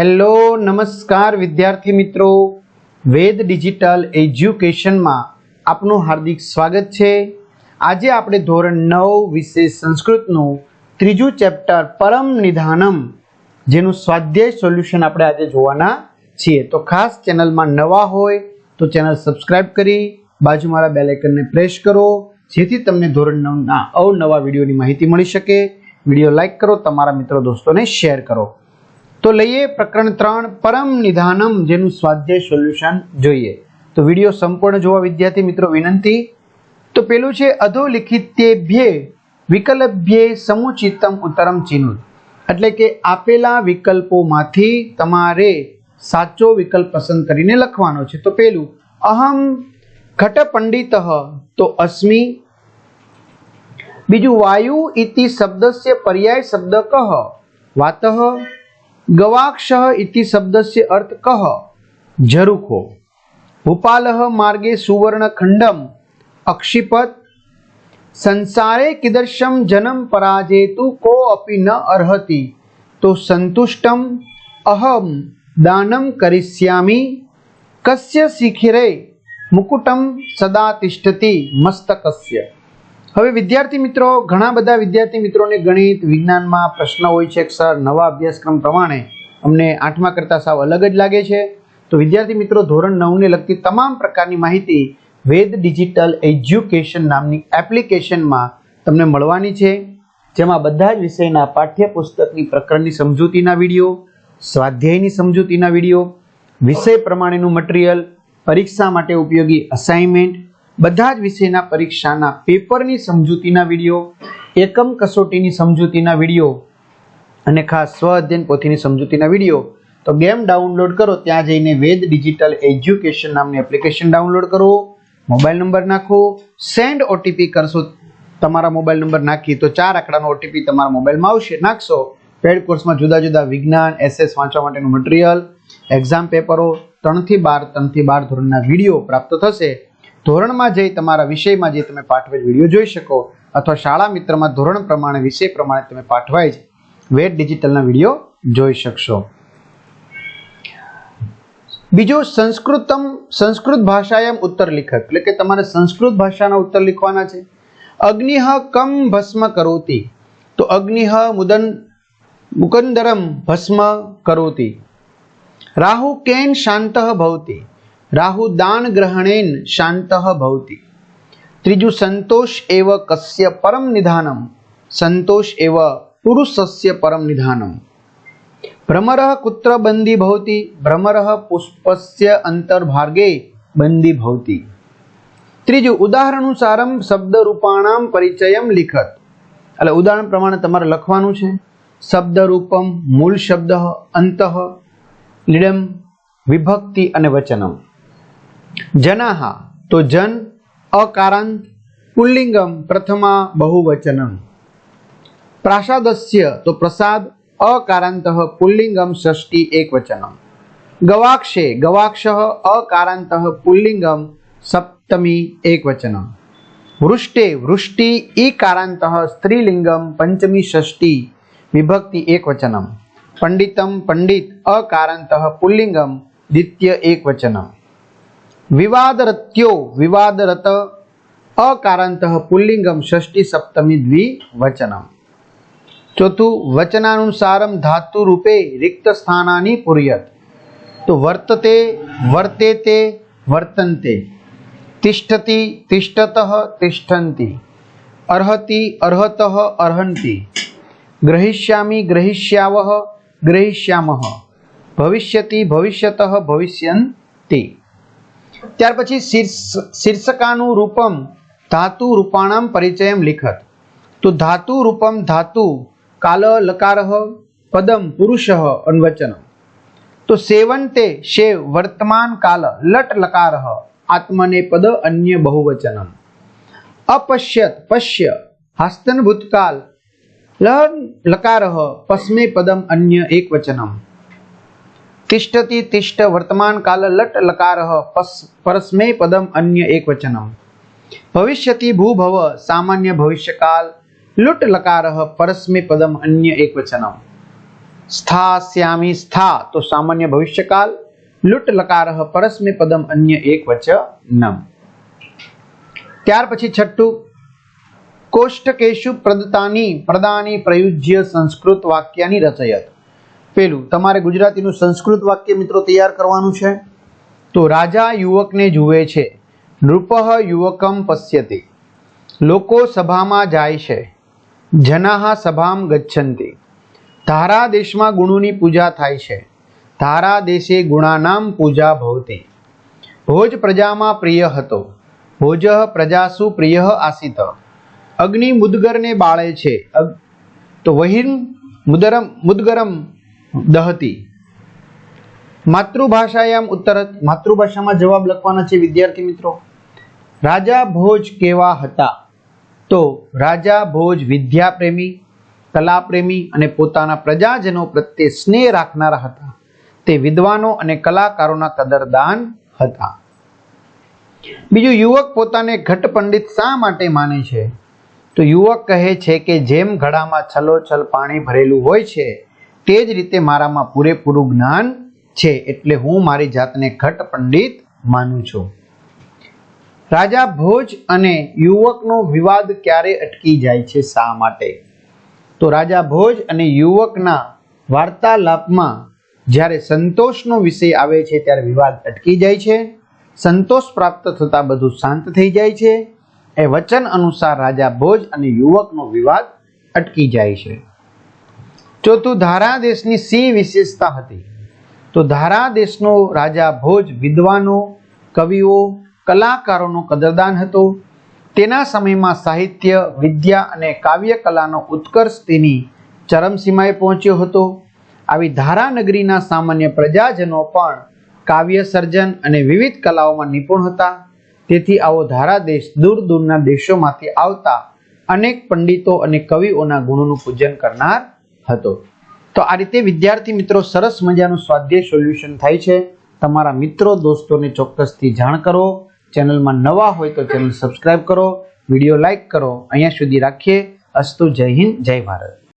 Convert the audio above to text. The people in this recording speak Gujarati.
હેલો, નમસ્કાર વિદ્યાર્થી મિત્રો. વેદ ડિજિટલ એજ્યુકેશનમાં આપનું હાર્દિક સ્વાગત છે. આજે આપણે ધોરણ નવ વિશે સંસ્કૃતનું ત્રીજું ચેપ્ટર પરમ નિધાનમ, જેનું સ્વાધ્યાય સોલ્યુશન આપણે આજે જોવાના છીએ. તો ખાસ ચેનલમાં નવા હોય તો ચેનલ સબસ્ક્રાઇબ કરી બાજુ મારા આઇકનને પ્રેસ કરો, જેથી તમને ધોરણ નવના અવનવા વિડીયોની માહિતી મળી શકે. વીડિયો લાઇક કરો, તમારા મિત્રો દોસ્તોને શેર કરો. તો લઈએ પ્રકરણ ત્રણ, પરમ નિધાનમ, જેનું સ્વાધ્યાય સોલ્યુશન જોઈએ. તો વીડિયો સંપૂર્ણ જોવા વિદ્યાર્થી મિત્રો વિનંતી. તો પેલું છે, અધોલિખિતેભ્યે વિકલ્પભ્યે સમુચિતમ ઉત્તરમ ચિહ્ન એટલે કે આપેલા વિકલ્પોમાંથી તમારે સાચો વિકલ્પ પસંદ કરીને લખવાનો છે. તો પેલું, અહમ ઘટ પંડિત તો અસ્મિ. બીજું, વાયુ ઇતિ શબ્દસ્ય પર્યાય શબ્દ કહ વાતઃ. ગવાક્ષ ઇતિ શબ્દસ્ય અર્થ કહ ઝરુખો ભૂપાલઃ માર્ગે સુવર્ણખંડમ, અક્ષિપત. સંસારે કિદર્શમ જનમ પરાજેતુ કો અપી ન અર્હતિ, તો સંતુષ્ટમ, અહમ, દાનમ કરિષ્યામી. કસ્ય શિખિરે, મુકુટમ સદા તિષ્ઠતિ, મસ્તકસ્ય. હવે વિદ્યાર્થી મિત્રો, ઘણા બધા વિદ્યાર્થી મિત્રોને ગણિત, વિજ્ઞાનમાં પ્રશ્ન હોય છે. સર નવા અભ્યાસક્રમ પ્રમાણે અમને આઠમા કરતાં સાવ અલગ જ લાગે છે. તો વિદ્યાર્થી મિત્રો, ધોરણ નવને લગતી તમામ પ્રકારની માહિતી વેદ ડિજિટલ એજ્યુકેશન નામની એપ્લિકેશનમાં તમને મળવાની છે. જેમાં બધા જ વિષયના પાઠ્યપુસ્તકની પ્રકરણની સમજૂતીના વીડિયો, સ્વાધ્યાયની સમજૂતીના વીડિયો, વિષય પ્રમાણેનું મટીરિયલ, પરીક્ષા માટે ઉપયોગી અસાઇનમેન્ટ બધા જ વિષયના પરીક્ષાના પેપરની સમજૂતીના વીડિયો, એકમ કસોટીની સમજૂતીના વીડિયો અને ખાસ સ્વ અધ્યયન પોથીની સમજૂતીના વીડિયો. તો ગેમ ડાઉનલોડ કરો, ત્યાં જઈને વેદ ડિજિટલ એજ્યુકેશન નામની એપ્લિકેશન ડાઉનલોડ કરો, મોબાઈલ નંબર નાખો, સેન્ડ ઓટીપી કરશો, તમારા મોબાઈલ નંબર નાખી તો ચાર આંકડાનો ઓટીપી તમારા મોબાઈલમાં આવશે, નાખશો. પેડ કોર્સમાં જુદા જુદા વિજ્ઞાન એસએસ વાંચવા માટેનું મટીરિયલ એક્ઝામ પેપરો ત્રણથી બાર ત્રણથી બાર ધોરણના વીડિયો પ્રાપ્ત થશે. ધોરણમાં જઈ, તમારા વિષયમાં જે તમે પાઠવેલ વીડિયો જોઈ શકો અથવા શાળા મિત્રમાં ધોરણ પ્રમાણે, વિષય પ્રમાણે તમે પાઠવાય જ વેટ ડિજિટલના વીડિયો જોઈ શકશો. બીજો સંસ્કૃતમ, સંસ્કૃત ભાષાયમ ઉત્તર લેખક એટલે કે તમારે સંસ્કૃત ભાષાના ઉત્તર લખવાના છે. અગ્નિહ કમ ભસ્મ કરોતી, તો અગ્નિહ મુદન, મુકંદરમ ભસ્મ કરોતી. રાહુ કેન શાંત ભવતી રાહુ દાન ગ્રહણેન શાંત ભવતી ત્રીજું સંતોષ એવ કસ્ય પરમ નિધાનમ સંતોષ એવ પુરુષસ્ય પરમ નિધાનમ ભ્રમર કુત્ર બંદી ભવતી ભ્રમર પુષ્પસ્ય અંતર્ભાગે બંદી ભવતી ત્રીજું ઉદાહરણુસારમ શબ્દ રૂપાણામ પરિચયમ લિખત એટલે ઉદાહરણ પ્રમાણે તમારે લખવાનું છે। શબ્દ રૂપમ મૂળ શબ્દ અંત, લીડમ, વિભક્તિ અને વચનમ। જનાહા, તો જન અકારાંત પુલ્લિંગમ પ્રથમા બહુવચનમ. પ્રાસાદસ્ય, તો પ્રસાદ અકારાંત પુલ્લિંગમ ષષ્ટી એકવચનમ. ગવાક્ષે, ગવાક્ષ અકારાંત પુલ્લિંગમ સપ્તમી એકવચનમ. વૃષ્ટે, વૃષ્ટિ ઈકારાંત સ્ત્રીલિંગમ પંચમી ષષ્ટિ વિભક્તિ એકવચનમ. પંડિતમ પંડિત અકારાંત પુલ્લિંગમ દ્વિતીય એકવચનમ. વિવાદરત્યો વિવાદરત અકારાંત પુલ્લિંગમ ષષ્ટી સપ્તમી દ્વિવચનમ ચોથું વચનાનુસારમ ધાતુ રૂપે રિક્ત સ્થાનાની પુર્યત તો વર્તતે વર્તેતે વર્તન્તે તિષ્ઠતિ તિષ્ઠત તિષ્ઠંતિ અર્હતિ અર્હત અર્હંતિ ગ્રહિષ્યામિ ગ્રહિષ્યાવહ ગ્રહિષ્યામઃ ભવિષ્યતિ ભવિષ્યત ભવિષ્યન્તિ ત્યાર પછી શીર્ષ, શીર્ષકાનું રૂપમ ધાતુ રૂપાણમ પરિચયમ લિખત. તો ધાતુ રૂપમ ધાતુ કાલ લકાર પદમ પુરુષ અન્વચન તો સેવન્તે શેવ વર્તમાન કાલ લટ લકાર આત્મને પદ અન્ય બહુવચનમ. અપશ્યત પશ્ય હસ્તન ભૂતકાલ લન લકાર પસ્મે પદમ અન્ય એકવચનમ. તિષ્ઠતિ તિષ્ઠ વર્તમાન કાલ લટ લકાર પરસ્મે પદમ અન્ય એકવચનમ ભવિષ્યતિ ભૂભવ સામાન્ય ભવિષ્યકાલ લુટ લકાર પરસ્મે પદમ અન્ય એકવચનમ સ્થાસ્યામી સ્થા તો સામાન્ય ભવિષ્યકાલ લુટ લકાર પરસ્મે પદમ અન્ય એક વચનમ ત્યાર પછી છઠ્ઠું કોષ્ટકેશુ પ્રદતાની પ્રદાની પ્રયુજ્ય સંસ્કૃત વાક્યાની રચયત। પેલું, તમારે ગુજરાતીનું સંસ્કૃત વાક્ય મિત્રો તૈયાર કરવાનું છે? તો રાજા યુવકને જુએ છે. નૃપઃ યુવકમ પશ્યતિ. લોકો સભામાં જાય છે. જનાહ સભામ ગચ્છન્તિ ધારા દેશમાં ગુણોની પૂજા થાય છે. ધારા દેશે ગુણાનામ પૂજા ભવતી. ભોજ પ્રજામાં પ્રિય હતો. ભોજ પ્રજાસુ પ્રિય આસિત. અગ્નિ મુદગરને બાળે છે. તો વહીન મુદરમ મુદગરમ દહતી. માતૃભાષાયામ ઉત્તરત. માતૃભાષામાં જવાબ લખવાના છે વિદ્યાર્થી મિત્રો. રાજા ભોજ કેવા હતા? તો રાજા ભોજ વિદ્યાપ્રેમી, કલાપ્રેમી અને પોતાના પ્રજાજનો પ્રત્યે સ્નેહ રાખનારા હતા. તે વિદ્વાનો અને કલાકારોના કદરદાન હતા. બીજું યુવક પોતાને ઘટ પંડિત શા માટે માને છે? તો યુવક કહે છે કે જેમ ઘડામાં છલોછલ પાણી ભરેલું હોય છે તે જ રીતે મારામાં પૂરેપૂરું જ્ઞાન છે એટલે હું મારી જાતને ઘટ પંડિત માનું છું. રાજા ભોજ અને યુવકનો વિવાદ ક્યારે અટકી જાય છે શા માટે? તો રાજા ભોજ અને યુવકના વાર્તાલાપમાં જ્યારે સંતોષનો વિષય આવે છે ત્યારે વિવાદ અટકી જાય છે, સંતોષ પ્રાપ્ત થતાં બધું શાંત થઈ જાય છે, એ વચન અનુસાર રાજા ભોજ અને યુવકનો વિવાદ અટકી જાય છે. ચોથું ધારા દેશની સિંહ વિશેષતા હતી, તો ધારા દેશનો રાજા ભોજ વિદ્વાનો, કવિઓ, કલાકારોનો કદરદાન હતો. તેના સમયમાં સાહિત્ય, વિદ્યા અને કાવ્ય કલાનો ઉત્કર્ષ તેની ચરમસીમાએ પહોંચ્યો હતો. આવી ધારા નગરીના સામાન્ય પ્રજાજનો પણ કાવ્ય સર્જન અને વિવિધ કલાઓમાં નિપુણ હતા. તેથી આવો ધારા દેશ દૂર દૂરના દેશોમાંથી આવતા અનેક પંડિતો અને કવિઓના ગુણોનું પૂજન કરનાર હતો. તો આ રીતે વિદ્યાર્થી મિત્રો સરસ મજાનું સ્વાધ્યાય સોલ્યુશન થાય છે. તમારા મિત્રો, દોસ્તોને ચોક્કસથી જાણ કરો. ચેનલમાં નવા હોય તો ચેનલ સબસ્ક્રાઇબ કરો. વીડિયો લાઇક કરો. અહીંયા સુધી રાખીએ. અસ્તુ જય હિન્દ, જય ભારત.